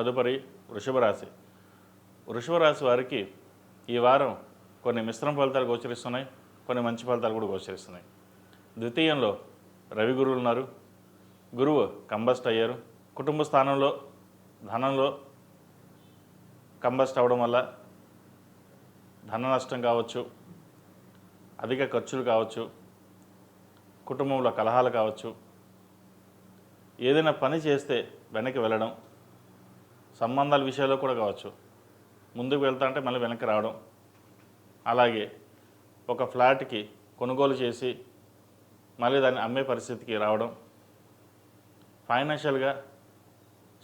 తదుపరి వృషభరాశి. వృషభరాశి వారికి ఈ వారం కొన్ని మిశ్రమ ఫలితాలు గోచరిస్తున్నాయి కొన్ని మంచి ఫలితాలు కూడా గోచరిస్తున్నాయి. ద్వితీయంలో రవి గురువులు ఉన్నారు. గురువు కంబస్ట్ అయ్యారు. కుటుంబ స్థానంలో ధనంలో కంబస్ట్ అవ్వడం వల్ల ధన నష్టం కావచ్చు అధిక ఖర్చులు కావచ్చు కుటుంబంలో కలహాలు కావచ్చు. ఏదైనా పని చేస్తే వెనక్కి వెళ్ళడం సంబంధాల విషయాల్లో కూడా కావచ్చు. ముందుకు వెళ్తా అంటే మళ్ళీ వెనక్కి రావడం. అలాగే ఒక ఫ్లాట్కి కొనుగోలు చేసి మళ్ళీ దాన్ని అమ్మే పరిస్థితికి రావడం. ఫైనాన్షియల్గా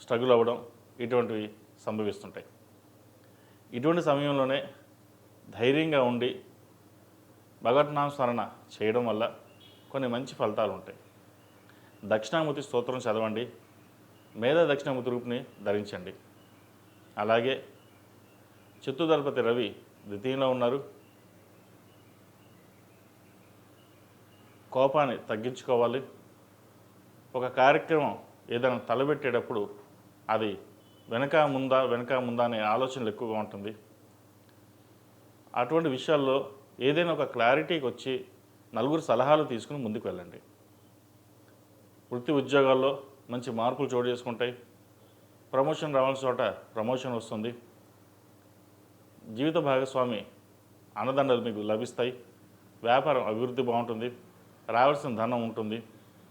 స్ట్రగుల్ అవ్వడం ఇటువంటివి సంభవిస్తుంటాయి. ఇటువంటి సమయంలోనే ధైర్యంగా ఉండి భగవద్నామ స్మరణ చేయడం వల్ల కొన్ని మంచి ఫలితాలు ఉంటాయి. దక్షిణామూర్తి స్తోత్రం చదవండి. మేధా దక్షిణామూర్తి రూపుని ధరించండి. అలాగే చిత్తుదళపతి రవి ద్వితీయంలో ఉన్నారు. కోపాన్ని తగ్గించుకోవాలి. ఒక కార్యక్రమం ఏదైనా తలబెట్టేటప్పుడు అది వెనక ముందా వెనక ముందా అనే ఆలోచనలు ఎక్కువగా ఉంటుంది. అటువంటి విషయాల్లో ఏదైనా ఒక క్లారిటీకి వచ్చి నలుగురు సలహాలు తీసుకుని ముందుకు వెళ్ళండి. వృత్తి ఉద్యోగాల్లో మంచి మార్పులు చోటు చేసుకుంటాయి. ప్రమోషన్ రావాల్సిన చోట ప్రమోషన్ వస్తుంది. జీవిత భాగస్వామి అన్నదండలు మీకు లభిస్తాయి. వ్యాపారం అభివృద్ధి బాగుంటుంది. రావాల్సిన ధనం ఉంటుంది.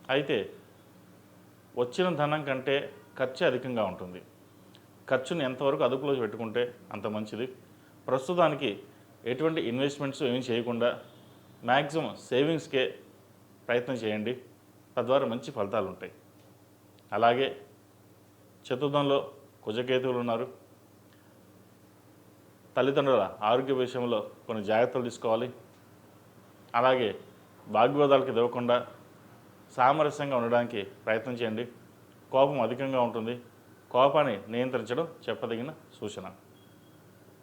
అయితే వచ్చిన ధనం కంటే ఖర్చు అధికంగా ఉంటుంది. ఖర్చుని ఎంతవరకు అదుపులో పెట్టుకుంటే అంత మంచిది. ప్రస్తుతానికి ఎటువంటి ఇన్వెస్ట్మెంట్స్ ఏమీ చేయకుండా మ్యాక్సిమం సేవింగ్స్కే ప్రయత్నం చేయండి. తద్వారా మంచి ఫలితాలు ఉంటాయి అలాగే చతుర్థంలో కుజకేతువులు ఉన్నారు. తల్లిదండ్రుల ఆరోగ్య విషయంలో కొన్ని జాగ్రత్తలు తీసుకోవాలి. అలాగే వాగ్వాదాలకు ఇవ్వకుండా సామరస్యంగా ఉండడానికి ప్రయత్నం చేయండి. కోపం అధికంగా ఉంటుంది. కోపాన్ని నియంత్రించడం చెప్పదగిన సూచన.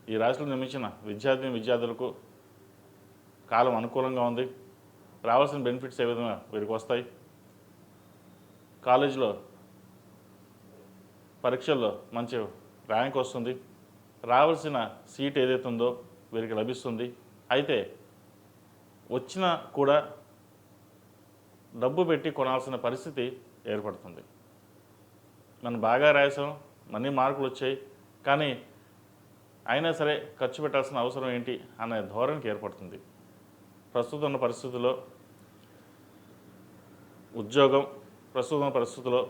ఈ రాశిలో నిర్మించిన విద్యార్థిని విద్యార్థులకు కాలం అనుకూలంగా ఉంది. రావాల్సిన బెనిఫిట్స్ ఏ విధంగా వీరికి వస్తాయి? కాలేజీలో పరీక్షల్లో మంచి ర్యాంక్ వస్తుంది. రావాల్సిన సీట్ ఏదైతే ఉందో వీరికి లభిస్తుంది. అయితే వచ్చినా కూడా డబ్బు పెట్టి కొనాల్సిన పరిస్థితి ఏర్పడుతుంది. మనం బాగా రాసాం మనీ మార్కులు వచ్చాయి. కానీ అయినా సరే ఖర్చు పెట్టాల్సిన అవసరం ఏంటి అనే ధోరణికి ఏర్పడుతుంది. ప్రస్తుతం ఉన్న పరిస్థితుల్లో ఉద్యోగం ప్రస్తుతం ఉన్న పరిస్థితుల్లో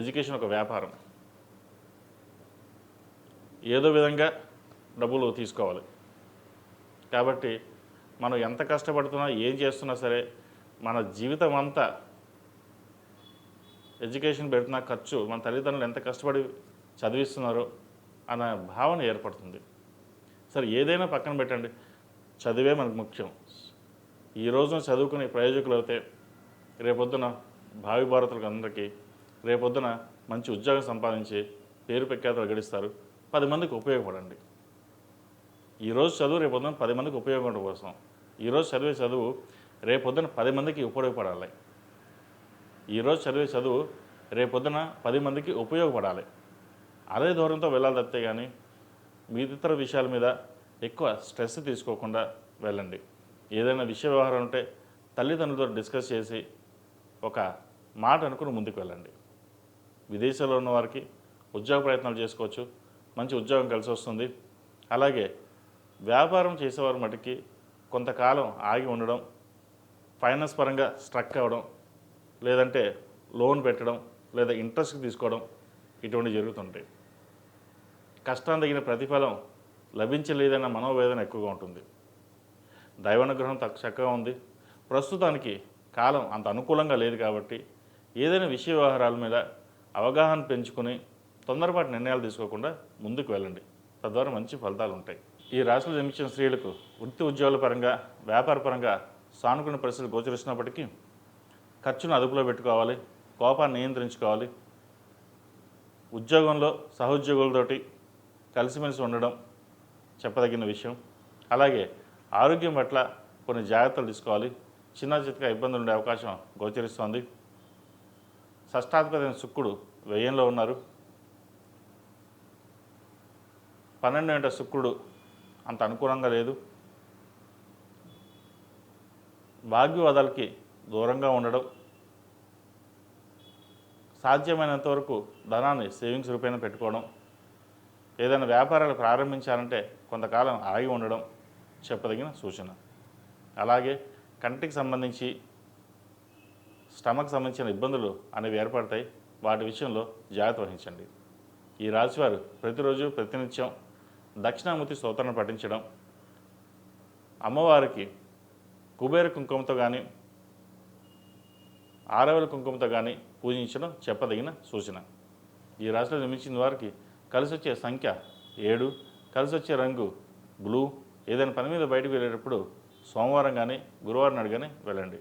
ఎడ్యుకేషన్ ఒక వ్యాపారం. ఏదో విధంగా డబ్బులు తీసుకోవాలి. కాబట్టి మనం ఎంత కష్టపడుతున్నా ఏం చేస్తున్నా సరే మన జీవితం అంతా ఎడ్యుకేషన్ పెడుతున్న ఖర్చు మన తల్లిదండ్రులు ఎంత కష్టపడి చదివిస్తున్నారో అన్న భావన ఏర్పడుతుంది. సరే ఏదైనా పక్కన పెట్టండి. చదివే మనకు ముఖ్యం. ఈ రోజున చదువుకునే ప్రయోజకులు అయితే రేపొద్దున భావి భారతులకు అందరికీ రేపొద్దున మంచి ఉద్యోగం సంపాదించి పేరు ప్రఖ్యాతలు గడిస్తారు. పది మందికి ఉపయోగపడండి. ఈరోజు చదువు రేపొద్దున పది మందికి ఉపయోగపడడం కోసం. ఈరోజు చదివే చదువు రేపొద్దున పది మందికి ఉపయోగపడాలి. ఈరోజు చదివే చదువు రేపొద్దున పది మందికి ఉపయోగపడాలి. అదే దూరంతో వెళ్ళాలి తప్పితే కానీ మిగతా విషయాల మీద ఎక్కువ స్ట్రెస్ తీసుకోకుండా వెళ్ళండి. ఏదైనా విషయ వ్యవహారం ఉంటే తల్లిదండ్రులతో డిస్కస్ చేసి ఒక మాట అనుకుని ముందుకు వెళ్ళండి. విదేశాల్లో ఉన్న వారికి ఉద్యోగ ప్రయత్నాలు చేసుకోవచ్చు. మంచి ఉద్యోగం కలిసి వస్తుంది. అలాగే వ్యాపారం చేసేవారు మటుకి కొంతకాలం ఆగి ఉండడం ఫైనాన్స్ పరంగా స్ట్రక్ అవ్వడం లేదంటే లోన్ పెట్టడం లేదా ఇంట్రెస్ట్కి తీసుకోవడం ఇటువంటివి జరుగుతుంటాయి. కష్టం తగిన ప్రతిఫలం లభించలేదన్న మనోవేదన ఎక్కువగా ఉంటుంది. దైవానుగ్రహం తక్కువ చక్కగా ఉంది. ప్రస్తుతానికి కాలం అంత అనుకూలంగా లేదు కాబట్టి ఏదైనా విషయ వ్యవహారాల మీద అవగాహన పెంచుకుని తొందరపాటు నిర్ణయాలు తీసుకోకుండా ముందుకు వెళ్ళండి. తద్వారా మంచి ఫలితాలు ఉంటాయి. ఈ రాశిలో జన్మించిన స్త్రీలకు వృత్తి ఉద్యోగాల పరంగా వ్యాపార పరంగా సానుకూల పరిస్థితులు గోచరిస్తున్నప్పటికీ ఖర్చును అదుపులో పెట్టుకోవాలి కోపాన్ని నియంత్రించుకోవాలి. ఉద్యోగంలో సహోద్యోగులతోటి కలిసిమెలిసి ఉండడం చెప్పదగిన విషయం. అలాగే ఆరోగ్యం పట్ల కొన్ని జాగ్రత్తలు తీసుకోవాలి. చిన్న చిత్తగా ఇబ్బందులు ఉండే అవకాశం గోచరిస్తోంది. షష్టాధిపతి శుక్రుడు వ్యయంలో ఉన్నారు. పన్నెండు గంట శుక్రుడు. అంత అనుకూలంగా లేదు. వాగ్వివాదాలకి దూరంగా ఉండడం సాధ్యమైనంత వరకు ధనాన్ని సేవింగ్స్ రూపేణ పెట్టుకోవడం ఏదైనా వ్యాపారాలు ప్రారంభించాలంటే కొంతకాలం ఆగి ఉండడం చెప్పదగిన సూచన. అలాగే కంటికి సంబంధించి స్టమక్ సంబంధించిన ఇబ్బందులు అనేవి ఏర్పడతాయి. వాటి విషయంలో జాగ్రత్త వహించండి. ఈ రాశివారు ప్రతిరోజు ప్రతినిత్యం దక్షిణామూర్తి స్తోత్రాన్ని పఠించడం అమ్మవారికి కుబేర కుంకుమతో కానీ ఆరవేల కుంకుమతో కానీ పూజించడం చెప్పదగిన సూచన. ఈ రాశిలో జన్మించిన వారికి కలిసి వచ్చే సంఖ్య ఏడు కలిసి వచ్చే రంగు బ్లూ. ఏదైనా పని మీద బయటకు వెళ్ళేటప్పుడు సోమవారం కానీ గురువారం నాడు కానీ వెళ్ళండి.